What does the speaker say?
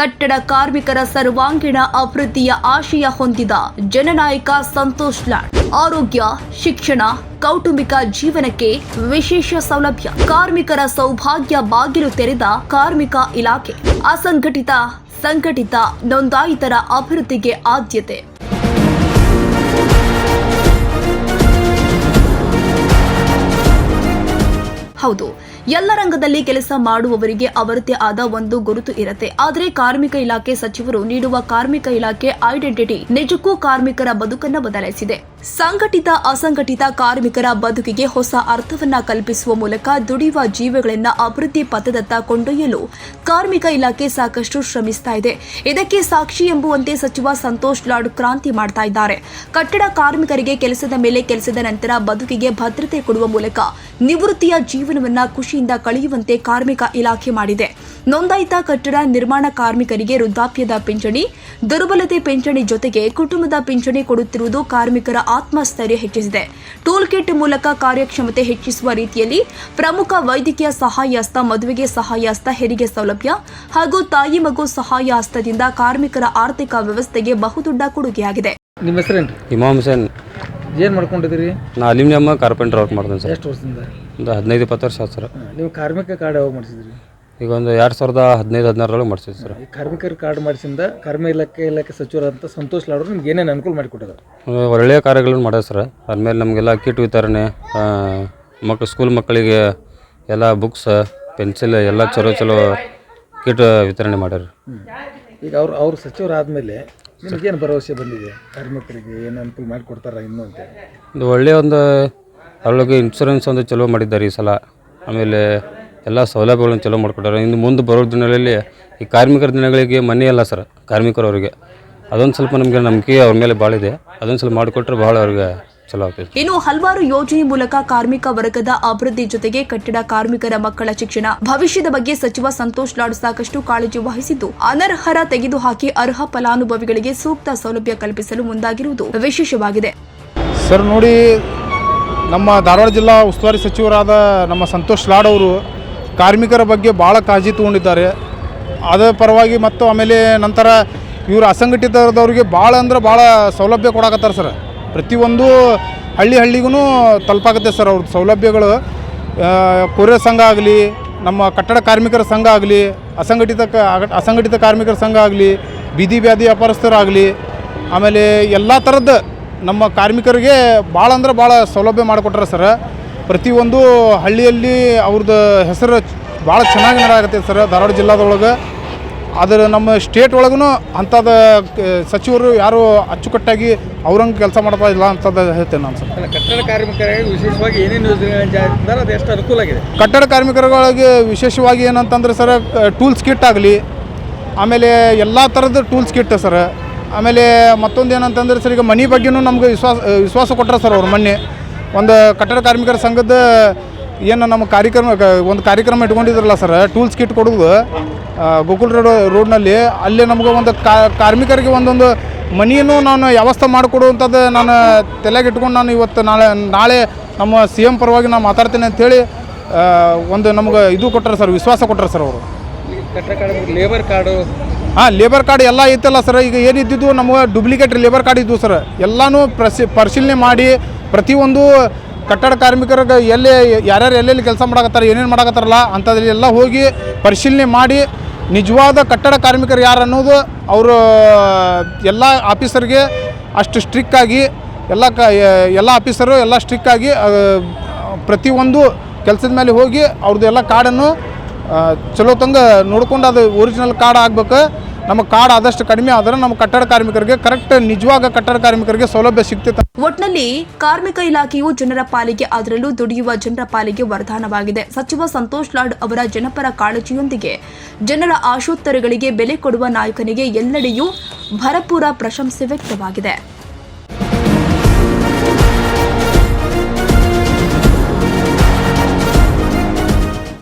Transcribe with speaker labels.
Speaker 1: ಕಟ್ಟಡ ಕಾರ್ಮಿಕರ ಸರ್ವಾಂಗೀಣ ಅಭಿವೃದ್ಧಿಯ ಆಶಯ ಹೊಂದಿದ ಜನನಾಯಕ ಸಂತೋಷ್ ಲಾಡ್. ಆರೋಗ್ಯ, ಶಿಕ್ಷಣ, ಕೌಟುಂಬಿಕ ಜೀವನಕ್ಕೆ ವಿಶೇಷ ಸೌಲಭ್ಯ. ಕಾರ್ಮಿಕರ ಸೌಭಾಗ್ಯ ಬಾಗಿಲು ತೆರೆದ ಕಾರ್ಮಿಕ ಇಲಾಖೆ. ಅಸಂಘಟಿತ, ಸಂಘಟಿತ ನೋಂದಾಯಿತರ ಅಭಿವೃದ್ಧಿಗೆ ಆದ್ಯತೆ. ಹೌದು ಎಲ್ಲ ರಂಗದಲ್ಲಿ ಕೆಲಸ ಮಾಡುವವರಿಗೆ ಅವರದೇ ಆದ ಒಂದು ಗುರುತು ಇರುತ್ತೆ. ಆದರೆ ಕಾರ್ಮಿಕ ಇಲಾಖೆ ಸಚಿವರು ನೀಡುವ ಕಾರ್ಮಿಕ ಇಲಾಖೆ ಐಡೆಂಟಿಟಿ ನಿಜಕ್ಕೂ ಕಾರ್ಮಿಕರ ಬದುಕನ್ನ ಬದಲಾಯಿಸಿದೆ. ಸಂಘಟಿತ, ಅಸಂಘಟಿತ ಕಾರ್ಮಿಕರ ಬದುಕಿಗೆ ಹೊಸ ಅರ್ಥವನ್ನ ಕಲ್ಪಿಸುವ ಮೂಲಕ ದುಡಿಯುವ ಜೀವಿಗಳನ್ನ ಅಭಿವೃದ್ಧಿ ಪಥದತ್ತ ಕೊಂಡೊಯ್ಯಲು ಕಾರ್ಮಿಕ ಇಲಾಖೆ ಸಾಕಷ್ಟು ಶ್ರಮಿಸ್ತಾ ಇದೆ. ಇದಕ್ಕೆ ಸಾಕ್ಷಿ ಎಂಬುವಂತೆ ಸಚಿವ ಸಂತೋಷ್ ಲಾಡ್ ಕ್ರಾಂತಿ ಮಾಡ್ತಾ ಇದ್ದಾರೆ. ಕಟ್ಟಡ ಕಾರ್ಮಿಕರಿಗೆ ಕೆಲಸದ ಮೇಲೆ, ಕೆಲಸದ ನಂತರ ಬದುಕಿಗೆ ಭದ್ರತೆ ಕೊಡುವ ಮೂಲಕ ನಿವೃತ್ತಿಯ ಜೀವನವನ್ನ ಖುಷಿಯಿಂದ ಕಳೆಯುವಂತೆ ಕಾರ್ಮಿಕ ಇಲಾಖೆ ಮಾಡಿದೆ. ನೋಂದಾಯಿತ ಕಟ್ಟಡ ನಿರ್ಮಾಣ ಕಾರ್ಮಿಕರಿಗೆ ವೃದ್ಧಾಪ್ಯದ ಪಿಂಚಣಿ ದುರ್ಬಲತೆ ಪಿಂಚಣಿ ಜೊತೆಗೆ ಕುಟುಂಬದ ಪಿಂಚಣಿ ಕೊಡುತ್ತಿರುವುದು ಕಾರ್ಮಿಕರ ಆತ್ಮಸ್ಥೈರ್ಯ ಹೆಚ್ಚಿಸಿದೆ. ಟೂಲ್ ಕಿಟ್ ಮೂಲಕ ಕಾರ್ಯಕ್ಷಮತೆ ಹೆಚ್ಚಿಸುವ ರೀತಿಯಲ್ಲಿ ಪ್ರಮುಖ ವೈದ್ಯಕೀಯ ಸಹಾಯ ಹಸ್ತ ಮದುವೆಗೆ ಸಹಾಯ ಹಸ್ತ ಹೆರಿಗೆ ಸೌಲಭ್ಯ ಹಾಗೂ ತಾಯಿ ಮಗು ಸಹಾಯ ಹಸ್ತದಿಂದ ಕಾರ್ಮಿಕರ ಆರ್ಥಿಕ ವ್ಯವಸ್ಥೆಗೆ ಬಹುದೊಡ್ಡ ಕೊಡುಗೆಯಾಗಿದೆ.
Speaker 2: ನಿಮ್ಮ ಹೆಸರೇನು
Speaker 3: ಇಮಾಮ್ ಹುಸೇನ್.
Speaker 2: ಏನು ಮಾಡ್ಕೊಂಡಿದ್ದೀರಿ?
Speaker 3: ನಾ ಅಲ್ಯೂಮಿನಿಯಮ್ ಕಾರ್ಪೆಂಟರ್ ವರ್ಕ್ ಮಾಡ್ತೇನೆ ಸರ್.
Speaker 2: ಎಷ್ಟು ವರ್ಷದಿಂದ?
Speaker 3: ಒಂದು ಹದಿನೈದು ಇಪ್ಪತ್ತು ವರ್ಷ ಆಯ್ತು ಸರ್.
Speaker 2: ನೀವು ಕಾರ್ಮಿಕ ಕಾರ್ಡ್ ಯಾವಾಗ ಮಾಡಿಸಿದ್ರಿ?
Speaker 3: ಈಗ ಒಂದು ಎರಡು ಸಾವಿರದ ಹದಿನೈದು ಹದಿನಾರರೊಳಗೆ ಮಾಡ್ಸಿದ್ವಿ ಸರ್.
Speaker 2: ಈ ಕಾರ್ಮಿಕರ ಕಾರ್ಡ್ ಮಾಡಿಸಿಂದ ಕಾರ್ಮಿಕ ಇಲಾಖೆ ಇಲಾಖೆ ಸಚಿವರಂತ ಸಂತೋಷ್ ಲಾಡ್ರು ನಿಮ್ಗೆ ಏನೇನು ಅನುಕೂಲ ಮಾಡಿಕೊಟ್ಟಿದ್ದಾರೆ?
Speaker 3: ಆ, ಒಳ್ಳೆಯ ಕಾರ್ಯಗಳನ್ನು ಮಾಡ್ಯಾರ ಸರ್. ಆದ್ಮೇಲೆ ನಮಗೆಲ್ಲ ಕಿಟ್ ವಿತರಣೆ ಮಕ್ಕಳು ಸ್ಕೂಲ್ ಮಕ್ಕಳಿಗೆ ಎಲ್ಲ ಬುಕ್ಸ್ ಪೆನ್ಸಿಲ್ ಎಲ್ಲ ಚಲೋ ಚಲೋ ಕಿಟ್ ವಿತರಣೆ ಮಾಡ್ಯಾರ.
Speaker 2: ಈಗ ಅವ್ರು ಅವ್ರು ಸಚಿವರಾದಮೇಲೆ ಏನು ಭರವಸೆ ಬಂದಿದೆ? ಕಾರ್ಮಿಕರಿಗೆ ಏನು ಅನುಕೂಲ ಮಾಡಿಕೊಡ್ತಾರ ಇನ್ನೂ ಅಂತ?
Speaker 3: ಒಂದು ಒಳ್ಳೆಯ ಒಂದು ಅವಳಿಗೆ ಇನ್ಶೂರೆನ್ಸ್ ಒಂದು ಚಲೋ ಮಾಡಿದ್ದಾರೆ ಈ ಸಲ. ಆಮೇಲೆ ಎಲ್ಲ ಸೌಲಭ್ಯಗಳನ್ನು ಚಲೋ ಮಾಡಿಕೊಟ್ಟಾರೆ. ಇನ್ನು ಮುಂದೆ ಬರೋ ದಿನಗಳಲ್ಲಿ ಈ ಕಾರ್ಮಿಕರ ದಿನಗಳಿಗೆ ಮನೆ ಅಲ್ಲ ಸರ್ ಕಾರ್ಮಿಕರವ್ರಿಗೆ ಅದೊಂದು ಸ್ವಲ್ಪ ನಮಗೆ ನಂಬಿಕೆ ಅವ್ರ ಮೇಲೆ ಭಾಳ ಇದೆ. ಅದೊಂದು ಸ್ವಲ್ಪ ಮಾಡಿಕೊಟ್ರೆ ಭಾಳ ಅವ್ರಿಗೆ ಚಲೋ ಆಗ್ತೈತೆ
Speaker 1: ಇನ್ನು ಹಲವಾರು ಯೋಜನೆ ಮೂಲಕ ಕಾರ್ಮಿಕ ವರ್ಗದ ಅಭಿವೃದ್ಧಿ ಜೊತೆಗೆ ಕಟ್ಟಡ ಕಾರ್ಮಿಕರ ಮಕ್ಕಳ ಶಿಕ್ಷಣ ಭವಿಷ್ಯದ ಬಗ್ಗೆ ಸಚಿವ ಸಂತೋಷ್ ಲಾಡ್ ಸಾಕಷ್ಟು ಕಾಳಜಿ ವಹಿಸಿದ್ದು ಅನರ್ಹರ ತೆಗೆದುಹಾಕಿ ಅರ್ಹ ಫಲಾನುಭವಿಗಳಿಗೆ ಸೂಕ್ತ ಸೌಲಭ್ಯ ಕಲ್ಪಿಸಲು ಮುಂದಾಗಿರುವುದು ವಿಶೇಷವಾಗಿದೆ.
Speaker 4: ಸರ್ ನೋಡಿ ನಮ್ಮ ಧಾರವಾಡ ಜಿಲ್ಲಾ ಉಸ್ತುವಾರಿ ಸಚಿವರಾದ ನಮ್ಮ ಸಂತೋಷ್ ಲಾಡ್ ಅವರು ಕಾರ್ಮಿಕರ ಬಗ್ಗೆ ಭಾಳ ಕಾಳಜಿ ತಗೊಂಡಿದ್ದಾರೆ. ಅದರ ಪರವಾಗಿ ಮತ್ತು ಆಮೇಲೆ ನಂತರ ಇವರು ಅಸಂಘಟಿತದವ್ರಿಗೆ ಭಾಳ ಅಂದ್ರೆ ಭಾಳ ಸೌಲಭ್ಯ ಕೊಡಕತ್ತಾರೆ ಸರ್. ಪ್ರತಿಯೊಂದು ಹಳ್ಳಿ ಹಳ್ಳಿಗೂ ತಲುಪಾಗುತ್ತೆ ಸರ್ ಅವ್ರದ್ದು ಸೌಲಭ್ಯಗಳು. ಕೊರಿಯರ್ ಸಂಘ ಆಗಲಿ, ನಮ್ಮ ಕಟ್ಟಡ ಕಾರ್ಮಿಕರ ಸಂಘ ಆಗಲಿ, ಅಸಂಘಟಿತ ಅಸಂಘಟಿತ ಕಾರ್ಮಿಕರ ಸಂಘ ಆಗಲಿ, ಬೀದಿ ವ್ಯಾಧಿ ವ್ಯಾಪಾರಸ್ಥರಾಗಲಿ, ಆಮೇಲೆ ಎಲ್ಲ ಥರದ್ದು ನಮ್ಮ ಕಾರ್ಮಿಕರಿಗೆ ಭಾಳ ಅಂದ್ರೆ ಭಾಳ ಸೌಲಭ್ಯ ಮಾಡಿಕೊಟ್ರೆ ಸರ್. ಪ್ರತಿಯೊಂದು ಹಳ್ಳಿಯಲ್ಲಿ ಅವ್ರದ್ದು ಹೆಸರು ಭಾಳ ಚೆನ್ನಾಗಿ ನಡೆಯುತ್ತೆ ಸರ್ ಧಾರವಾಡ ಜಿಲ್ಲಾದೊಳಗೆ. ಅದರ ನಮ್ಮ ಸ್ಟೇಟ್ ಒಳಗೂ ಅಂಥದ್ದು ಸಚಿವರು ಯಾರು ಅಚ್ಚುಕಟ್ಟಾಗಿ ಅವ್ರಂಗೆ ಕೆಲಸ ಮಾಡ್ತಾ ಇಲ್ಲ ಅಂತದ್ದು ಹೇಳ್ತೇನೆ ನಾನು ಸರ್.
Speaker 2: ಕಟ್ಟಡ ಕಾರ್ಮಿಕರಿಗೆ ವಿಶೇಷವಾಗಿ ಏನೇನು ಯೋಜನೆಗಳು ಅದು ಎಷ್ಟು ಅನುಕೂಲ ಆಗಿದೆ?
Speaker 4: ಕಟ್ಟಡ ಕಾರ್ಮಿಕರುಗಳಿಗೆ ವಿಶೇಷವಾಗಿ ಏನಂತಂದ್ರೆ ಸರ್ ಟೂಲ್ಸ್ ಕಿಟ್ ಆಗಲಿ ಆಮೇಲೆ ಎಲ್ಲ ಥರದ ಟೂಲ್ಸ್ ಕಿಟ್ ಸರ್. ಆಮೇಲೆ ಮತ್ತೊಂದು ಏನಂತಂದ್ರೆ ಸರ್, ಈಗ ಮನೆ ಬಗ್ಗೆನೂ ನಮ್ಗೆ ವಿಶ್ವಾಸ ವಿಶ್ವಾಸ ಕೊಟ್ಟರೆ ಸರ್ ಅವ್ರು ಮೊನ್ನೆ. ಒಂದು ಕಟ್ಟಡ ಕಾರ್ಮಿಕರ ಸಂಘದ ಏನು ನಮ್ಮ ಕಾರ್ಯಕ್ರಮ ಒಂದು ಕಾರ್ಯಕ್ರಮ ಇಟ್ಕೊಂಡಿದ್ರಲ್ಲ ಸರ್, ಟೂಲ್ಸ್ ಕಿಟ್ ಕೊಡೋದು ಗೋಕುಲ್ ರೋಡ್, ರೋಡ್ನಲ್ಲಿ. ಅಲ್ಲಿ ನಮ್ಗೆ ಒಂದು ಕಾರ್ಮಿಕರಿಗೆ ಒಂದೊಂದು ಮನಿಯನ್ನು ನಾನು ವ್ಯವಸ್ಥೆ ಮಾಡಿಕೊಡುವಂಥದ್ದು ನಾನು ತಲೆಗೆ ಇಟ್ಕೊಂಡು ನಾನು ಇವತ್ತು ನಾಳೆ ನಾಳೆ ನಮ್ಮ ಸಿ ಎಂ ಪರವಾಗಿ ನಾನು ಮಾತಾಡ್ತೇನೆ ಅಂಥೇಳಿ ಒಂದು ನಮ್ಗೆ ಇದು ಕೊಟ್ಟರೆ ಸರ್, ವಿಶ್ವಾಸ ಕೊಟ್ಟರೆ ಸರ್ ಅವರು.
Speaker 2: ಲೇಬರ್ ಕಾರ್ಡು
Speaker 4: ಹಾಂ ಲೇಬರ್ ಕಾರ್ಡ್ ಎಲ್ಲ ಐತಲ್ಲ ಸರ್ ಈಗ ಏನಿದ್ದಿದ್ದು ನಮಗೆ ಡೂಪ್ಲಿಕೇಟ್ ಲೇಬರ್ ಕಾರ್ಡ್ ಇದ್ದು ಸರ್ ಎಲ್ಲನೂ ಪ್ರಸಿ, ಪರಿಶೀಲನೆ ಮಾಡಿ ಪ್ರತಿಯೊಂದು ಕಟ್ಟಡ ಕಾರ್ಮಿಕರಿಗೆ ಎಲ್ಲಿ ಯಾರ್ಯಾರು ಎಲ್ಲೆಲ್ಲಿ ಕೆಲಸ ಮಾಡಕತ್ತಾರೆ, ಏನೇನು ಮಾಡಕತ್ತಾರಲ್ಲ ಅಂಥದ್ರಲ್ಲಿ ಎಲ್ಲ ಹೋಗಿ ಪರಿಶೀಲನೆ ಮಾಡಿ ನಿಜವಾದ ಕಟ್ಟಡ ಕಾರ್ಮಿಕರು ಯಾರು ಅನ್ನೋದು ಅವರು, ಎಲ್ಲ ಆಫೀಸರ್ಗೆ ಅಷ್ಟು ಸ್ಟ್ರಿಕ್ಕಾಗಿ ಎಲ್ಲ ಕ ಎಲ್ಲ ಆಫೀಸರು ಎಲ್ಲ ಸ್ಟ್ರಿಕ್ಕಾಗಿ ಪ್ರತಿಯೊಂದು ಕೆಲಸದ ಮೇಲೆ ಹೋಗಿ ಅವ್ರದ್ದು ಎಲ್ಲ ಕಾರ್ಡನ್ನು ಆ, ಚಲೋ ತಂಗ ನೋಡ್ಕೊಂಡು ಅದು ಒರಿಜಿನಲ್ ಕಾರ್ಡ್ ಆಗ್ಬೇಕು. ನಮ್ಮ ಕಾರ್ಡ್ ಆದಷ್ಟು ಕಡಿಮೆ ಆದ್ರೆ ನಮ್ಮ ಕಟ್ಟಡ ಕಾರ್ಮಿಕರಿಗೆ ಕರೆಕ್ಟ್ ನಿಜವಾಗ ಕಟ್ಟಡ ಕಾರ್ಮಿಕರಿಗೆ ಸೌಲಭ್ಯ ಸಿಗ್ತಿತ್ತು.
Speaker 1: ಒಟ್ನಲ್ಲಿ ಕಾರ್ಮಿಕ ಇಲಾಖೆಯು ಜನರ ಪಾಲಿಗೆ ಅದರಲ್ಲೂ ದುಡಿಯುವ ಜನರ ಪಾಲಿಗೆ ವರದಾನವಾಗಿದೆ. ಸಚಿವ ಸಂತೋಷ್ ಲಾಡ್ ಅವರ ಜನಪರ ಕಾಳಜಿಯೊಂದಿಗೆ ಜನರ ಆಶೋತ್ತರಗಳಿಗೆ ಬೆಲೆ ಕೊಡುವ ನಾಯಕನಿಗೆ ಎಲ್ಲೆಡೆಯೂ ಭರಪೂರ ಪ್ರಶಂಸೆ ವ್ಯಕ್ತವಾಗಿದೆ.